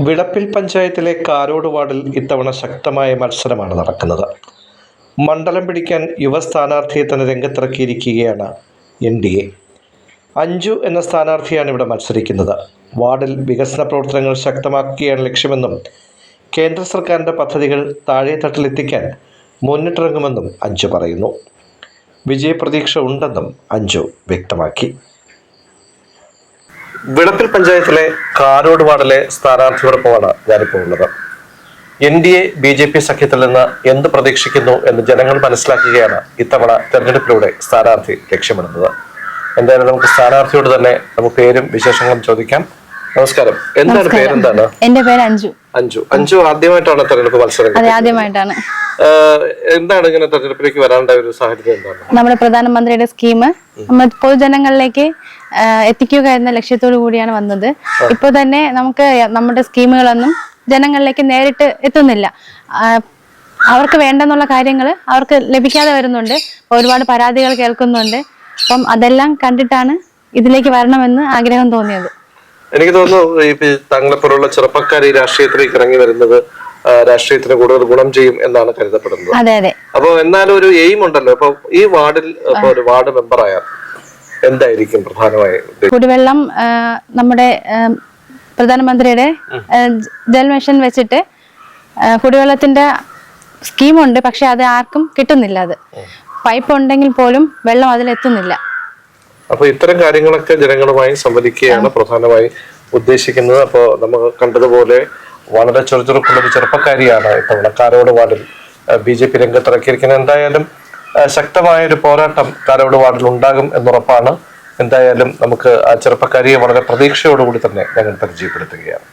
വിളപ്പിൽ പഞ്ചായത്തിലെ കാരോട് വാർഡിൽ ഇത്തവണ ശക്തമായ മത്സരമാണ് നടക്കുന്നത്. മണ്ഡലം പിടിക്കാൻ യുവ സ്ഥാനാർത്ഥിയെ തന്നെ രംഗത്തിറക്കിയിരിക്കുകയാണ് എൻ ഡി എ. അഞ്ജു എന്ന സ്ഥാനാർത്ഥിയാണ് ഇവിടെ മത്സരിക്കുന്നത്. വാർഡിൽ വികസന പ്രവർത്തനങ്ങൾ ശക്തമാക്കുകയാണ് ലക്ഷ്യമെന്നും കേന്ദ്ര സർക്കാരിന്റെ പദ്ധതികൾ താഴെ തട്ടിലെത്തിക്കാൻ മുന്നിട്ടിറങ്ങുമെന്നും അഞ്ജു പറയുന്നു. വിജയപ്രതീക്ഷ ഉണ്ടെന്നും അഞ്ജു വ്യക്തമാക്കി. വിളപ്പിൽ പഞ്ചായത്തിലെ കാരോട് വാർഡിലെ സ്ഥാനാർത്ഥിയോടൊപ്പമാണ് ഞാനിപ്പോൾ ഉള്ളത്. N D A B J P സഖ്യത്തിൽ നിന്ന് എന്ത് പ്രതീക്ഷിക്കുന്നു എന്ന് ജനങ്ങൾ മനസ്സിലാക്കുകയാണ് ഇത്തവണ തെരഞ്ഞെടുപ്പിലൂടെ സ്ഥാനാർത്ഥി ലക്ഷ്യമിടുന്നത്. എന്തായാലും നമുക്ക് സ്ഥാനാർത്ഥിയോട് തന്നെ നമുക്ക് പേരും വിശേഷങ്ങളും ചോദിക്കാം. നമസ്കാരം. എന്താണ് പേരെന്താണ്? എന്റെ പേര് അഞ്ജു. അഞ്ജു. അഞ്ചു ആദ്യമായിട്ടാണ് തെരഞ്ഞെടുപ്പ് മത്സരം അതെ ആദ്യമായിട്ടാണ്. എന്താണ് ഇങ്ങനെ തെരഞ്ഞെടുപ്പിലേക്ക് വരാനുള്ള ഒരു സാഹചര്യം എന്താണ്? നമ്മുടെ പ്രധാനമന്ത്രിയുടെ സ്കീം നമ്മൾ പൊതുജനങ്ങളിലേക്ക് എത്തിക്കുക എന്ന ലക്ഷ്യത്തോടു കൂടിയാണ് വന്നത്. ഇപ്പൊ തന്നെ നമുക്ക് നമ്മുടെ സ്കീമുകളൊന്നും ജനങ്ങളിലേക്ക് നേരിട്ട് എത്തുന്നില്ല. ആ, അവർക്ക് വേണ്ടെന്നുള്ള കാര്യങ്ങൾ അവർക്ക് ലഭിക്കാതെ വരുന്നുണ്ട്. ഒരുപാട് പരാതികൾ കേൾക്കുന്നുണ്ട്. അപ്പം അതെല്ലാം കണ്ടിട്ടാണ് ഇതിലേക്ക് വരണമെന്ന് ആഗ്രഹം തോന്നിയത്. എനിക്ക് തോന്നുന്നു ഈ താങ്കളെ താങ്കളെപ്പോലുള്ള ചെറുപ്പക്കാർ ഈ രാഷ്ട്രീയത്തിലേക്ക് ഇറങ്ങി വരുന്നത് രാഷ്ട്രീയത്തിന് കൂടുതൽ ഗുണം ചെയ്യും എന്നാണ് കരുതപ്പെടുന്നത്. അതെ അതെ. അപ്പൊ എന്നാലും ഒരു എയിം ഉണ്ടല്ലോ. അപ്പൊ ഈ വാർഡിൽ ഇപ്പൊ ഒരു വാർഡ് മെമ്പറായാൽ എന്തായിരിക്കും പ്രധാനമായി കുടിവെള്ളം നമ്മുടെ പ്രധാനമന്ത്രിയുടെ ജൽമിഷൻ വെച്ചിട്ട് കുടിവെള്ളത്തിന്റെ സ്കീമുണ്ട് പക്ഷെ അത് ആർക്കും കിട്ടുന്നില്ല അത്. പൈപ്പ് ഉണ്ടെങ്കിൽ പോലും വെള്ളം അതിലെത്തുന്നില്ല. അപ്പൊ ഇത്തരം കാര്യങ്ങളൊക്കെ ജനങ്ങളുമായി സംവദിക്കുകയാണ് പ്രധാനമായി ഉദ്ദേശിക്കുന്നത്. അപ്പോൾ നമുക്ക് കണ്ടതുപോലെ വളരെ ചെറുചെറുക്കുള്ള ഒരു ചെറുപ്പക്കാരിയാണ് ഇത്തവണ കാരോട് വാർഡിൽ ബി ജെ പി രംഗത്തിറക്കിയിരിക്കുന്നത്. എന്തായാലും ശക്തമായ ഒരു പോരാട്ടം കാരോട് വാർഡിൽ ഉണ്ടാകും എന്നുറപ്പാണ്. എന്തായാലും നമുക്ക് ആ ചെറുപ്പക്കാരിയെ വളരെ പ്രതീക്ഷയോടുകൂടി തന്നെ ഞങ്ങൾ പരിചയപ്പെടുത്തുകയാണ്.